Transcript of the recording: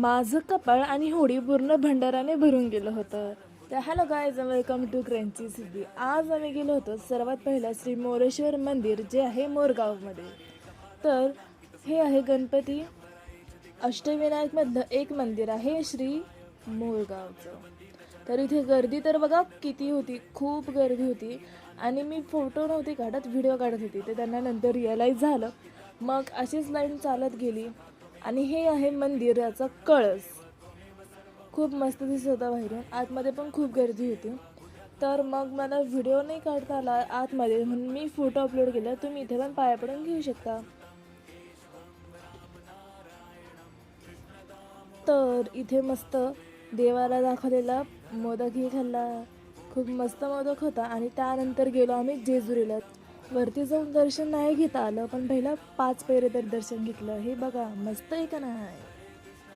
माझं कपाळ आणि होडी पूर्ण भंडाराने भरून गेलं होतं. तर हॅलो गायज वेलकम टू क्रेंची सिद्धी आज आम्ही गेलो होतो सर्वात पहिलं श्री मोरेश्वर मंदिर जे आहे मोरगावमध्ये. तर हे आहे गणपती अष्टविनायकमधलं एक मंदिर आहे श्री मोरगावचं. तर इथे गर्दी तर बघा किती होती खूप गर्दी होती. आणि मी फोटो नव्हते काढत व्हिडिओ काढत होती. ते त्यांना नंतर रिअलाईज झालं. मग अशीच लाईन चालत गेली. आणि हे आहे मंदिराचा कळस. खूप मस्त दिसत होता बाहेरून. आतमध्ये पण खूप गर्दी होती. तर मग मला व्हिडिओ नाही काढता आला आतमध्ये म्हणून मी फोटो अपलोड केला. तुम्ही इथे पण पाया पडून घेऊ शकता. तर इथे मस्त देवाला दाखवलेला मोदकही खाल्ला. खूप मस्त मोदक होता. आणि त्यानंतर गेलो आम्ही जेजुरीला. वरती जाऊन दर्शन नाही घेता आलं पण पहिला पाच पैरे तरी दर्शन घेतलं. हे बघा मस्त आहे का नाही?